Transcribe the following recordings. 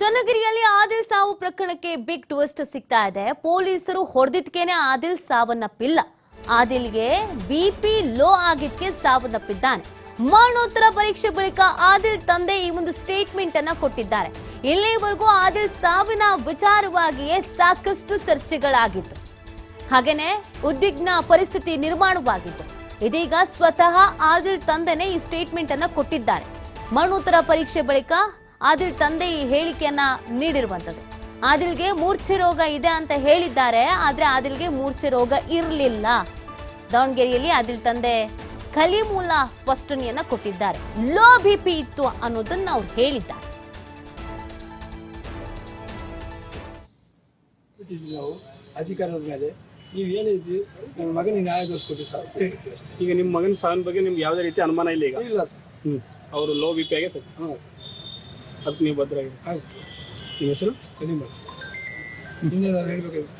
ಚನ್ನಗಿರಿಯಲ್ಲಿ ಆದಿಲ್ ಸಾವು ಪ್ರಕರಣಕ್ಕೆ big twist ಸಿಗ್ತಾ ಇದೆ. ಪೊಲೀಸರು ಹೊಡೆದಿದ್ಕೇನೆ ಆದಿಲ್ ಸಾವನ್ನಪ್ಪಿಲ್ಲ. ಆದಿಲ್ಗೆ ಬಿಪಿ ಲೋ ಆಗಿದ್ಕೆ ಸಾವನ್ನಪ್ಪಿದ್ದಾನೆ. ಮರಣೋತ್ತರ ಪರೀಕ್ಷೆ ಬಳಿಕ ಆದಿಲ್ ತಂದೆ ಈ ಒಂದು ಸ್ಟೇಟ್ಮೆಂಟ್ ಅನ್ನ ಕೊಟ್ಟಿದ್ದಾರೆ. ಇಲ್ಲಿವರೆಗೂ ಆದಿಲ್ ಸಾವಿನ ವಿಚಾರವಾಗಿಯೇ ಸಾಕಷ್ಟು ಚರ್ಚೆಗಳಾಗಿತ್ತು. ಹಾಗೇನೆ ಉದ್ವಿಗ್ನ ಪರಿಸ್ಥಿತಿ ನಿರ್ಮಾಣವಾಗಿತ್ತು. ಇದೀಗ ಸ್ವತಃ ಆದಿಲ್ ತಂದೆನೇ ಈ ಸ್ಟೇಟ್ಮೆಂಟ್ ಅನ್ನ ಕೊಟ್ಟಿದ್ದಾರೆ. ಮರಣೋತ್ತರ ಪರೀಕ್ಷೆ ಬಳಿಕ ಆದಿಲ್ ತಂದೆ ಈ ಹೇಳಿಕೆಯನ್ನ ನೀಡಿರುವಂತದ್ದು ಆದಿಲ್ಗೆ ಮೂರ್ಛೆ ರೋಗ ಇದೆ ಅಂತ ಹೇಳಿದ್ದಾರೆ ಆದರೆ ಆದಿಲ್ಗೆ ಮೂರ್ಛೆ ರೋಗ ಇರಲಿಲ್ಲ. ದಾವಣಗೆರೆಯಲ್ಲಿ ಆದಿಲ್ ತಂದೆ ಕಲಿಮೂಲ ಸ್ಪಷ್ಟನೆಯನ್ನ ಕೊಟ್ಟಿದ್ದಾರೆ. ಲೋ ಬಿ ಪಿ ಇತ್ತು ಅನ್ನೋದನ್ನ ಅವ್ರು ಹೇಳಿದ್ದಾರೆ. ನಾವು ಅಧಿಕಾರದ ಮೇಲೆ. ನೀವು ಏನಿದ್ರಿ ನನ್ನ ಮಗನಿಗೆ ನ್ಯಾಯ ದೊರಕಿಸ್ಕೊಡಿ ಸರ್. ಈಗ ನಿಮ್ಮ ಮಗನ ಸಾವಿನ ಬಗ್ಗೆ ನಿಮ್ಗೆ ಯಾವುದೇ ರೀತಿ ಅನುಮಾನ ಇಲ್ಲ ಈಗ? ಇಲ್ಲ ಸರ್. ಹ್ಞೂ ಅವರು ಲೋ ಬಿ ಪಿ ಆಗೇ ಸರ್? ಹಾಂ ಅದಕ್ಕೆ ನೀವು ಆಯ್ತು. ಸರ್ ನಿಮ್ಮ ಹೆಸರು? ಕಡಿಮೆ ಇನ್ನೇ ನಾನು ಹೇಳ್ಬೇಕಾದ್ರೆ.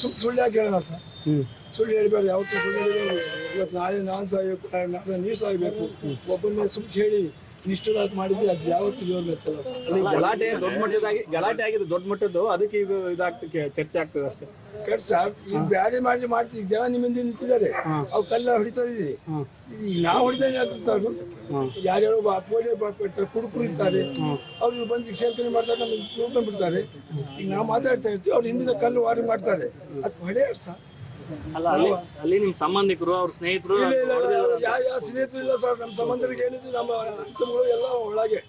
ಸುಳ್ಳು ಸುಳ್ಳು ಯಾಕೆ ಹೇಳೋಣ ಸರ್? ಹ್ಞೂ ಸುಳ್ಳು ಹೇಳ್ಬೇಡ ಯಾವತ್ತೂ ಸುಳ್ಳು ಹೇಳಿ. ಇವತ್ತು ನಾಳೆ ನಾನು ಸಾಯ್ಬೇಕು ನಾಳೆ ನೀವು ಸಾಯ್ಬೇಕು. ಒಬ್ಬನೇ ಸುಳ್ಳು ಹೇಳಿ ನಿಷ್ಠುರ ಮಾಡಿದ್ರೆ ಅದು ಯಾವತ್ತೂ ಜೋರ್ ಗೊತ್ತಲ್ಲ ಅಲ್ಲಿ ಗಲಾಟೆ ದೊಡ್ಡ ಮಟ್ಟದಾಗಿ ಗಲಾಟೆ ಆಗಿದೆ ದೊಡ್ಡ ಮಟ್ಟದ್ದು ಅದಕ್ಕೆ ಇದು ಇದಾಗ್ತದೆ ಚರ್ಚೆ ಆಗ್ತದೆ ಅಷ್ಟೇ. ಕಟ್ ಸರ್ ಈಗ ಬ್ಯಾರೆ ಮಾಡಿ ಮಾಡ್ತೀವಿ ಜನ ನಿಮ್ಮಿಂದ ನಿಂತಿದ್ದಾರೆ. ಅವು ಕಲ್ಲ ಹೊಡಿತಾರೆ ಇಲ್ಲಿ. ಹಾಂ. ಈಗ ನಾವು ಹೊಡಿದಂಗೆ ಆಗ್ತಿರ್ತಾರು ಯಾರ್ಯಾರೋ ಪೋಲಿಯೋ ಇರ್ತಾರೆ ಕುಡುಕರು ಇರ್ತಾರೆ. ಅವ್ರು ಬಂದು ಸೇರ್ಪಣೆ ಮಾಡ್ತಾರೆ ನಮಗೆ ಬಿಡ್ತಾರೆ ಈಗ ನಾವು ಮಾತಾಡ್ತಾ ಇರ್ತೀವಿ ಅವ್ರು ಹಿಂದಿನ ಕಲ್ಲು ವಾರಿ ಮಾಡ್ತಾರೆ. ಅದಕ್ಕೆ ಹೊಡೆಯಾರ ಸರ್? ಅಲ್ಲ ಅಲ್ಲಿ ಅಲ್ಲಿ ನಿಮ್ ಸಂಬಂಧಿಕರು ಅವ್ರ ಸ್ನೇಹಿತರು ಯಾವ ಯಾವ ಸ್ನೇಹಿತರು ಇಲ್ಲ ಸರ್ ನಮ್ಮ ಸಂಬಂಧರಿಗೆ ಏನಿದ್ರು ನಮ್ಮ ಅಂತಮಗಳು ಎಲ್ಲ ಒಳಗೆ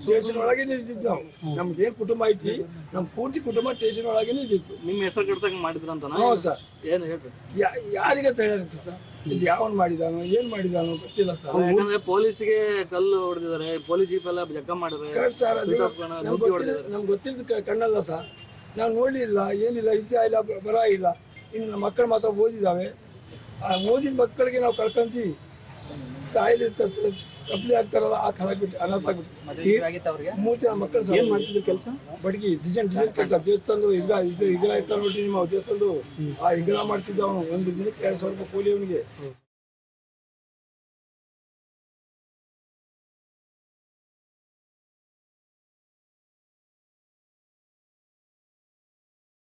ಸ್ಟೇಷನ್ ಒಳಗೆ ಇದ್ದಿದ್ ನಾವು. ನಮ್ಗೆ ಏನ್ ಕುಟುಂಬ ಐತಿ ನಮ್ ಪೂರ್ತಿ ಕುಟುಂಬ ಸ್ಟೇಷನ್ ಒಳಗೆ ಇದ್ದಿತ್ತು ನಿಮ್ ಹೆಸರು ಕೆಡ್ಸಕ್ ಮಾಡಿದ್ರಂತ ಹ್ಞೂ ಸರ್. ಏನ್ ಹೇಳ್ರಿ? ಯಾ ಯಾರಿಗೆ ತಯಾರಿತ್ತು ಸರ್? ಇದು ಯಾವನ್ ಮಾಡಿದಾನೋ ಏನ್ ಮಾಡಿದಾನೋ ಗೊತ್ತಿಲ್ಲ ಸರ್. ಯಾಕಂದ್ರೆ ಪೊಲೀಸ್ಗೆ ಕಲ್ಲು ಹೊಡೆದಿದ್ದಾರೆ ಪೊಲೀಸ್ ಜೀಪ್ ಎಲ್ಲ ಜಗ್ಗ ಮಾಡಿದ್ರೆ ಸರ್ ಅದು ನಮ್ಗೆ ಗೊತ್ತಿಲ್ಲ ನಮ್ಗೆ ಗೊತ್ತಿಲ್ಲದ ಕಣ್ಣಲ್ಲ ಸರ್. ನಾವು ನೋಡಲಿಲ್ಲ ಏನಿಲ್ಲ ಇದ್ದೇ ಇಲ್ಲ ಬರ ಇಲ್ಲ. ಇನ್ನು ನಮ್ಮ ಮಕ್ಕಳು ಮಾತ್ರ ಓದಿದ್ದಾವೆ. ಆ ಓದಿದ ಮಕ್ಕಳಿಗೆ ನಾವು ಕಳ್ಕೊಂತೀವಿ ತಾಯಿಲಿ ತಪ್ಪಲಿ ಆಗ್ತಾರಲ್ಲ ಆ ಥರ ಆಗ್ಬಿಟ್ಟು ಅನಾಥ ಆಗ್ಬಿಟ್ಟು ಮೂರು ಜನ ಮಕ್ಕಳು ಸಹ. ಏನು ಮಾಡ್ತಿದ್ರು ಕೆಲಸ? ಬಡಗಿ ಡಿಸೈನ್ ಡಿಸೈನ್ ಕೆಲಸ. ದೇವಸ್ಥಾನದ ಈಗ ಇದು ಈಗ ಇರ್ತಾರೆ ನೋಡಿ ನಿಮ್ಮ ದೇವಸ್ಥಾನದ್ದು ಆ ಇಗ್ರ ಮಾಡ್ತಿದ್ದ ಅವನು. ಒಂದು ದಿನಕ್ಕೆ ಎರಡು ಸಾವಿರ ರೂಪಾಯಿ ಕೂಲಿ ಅವನಿಗೆ.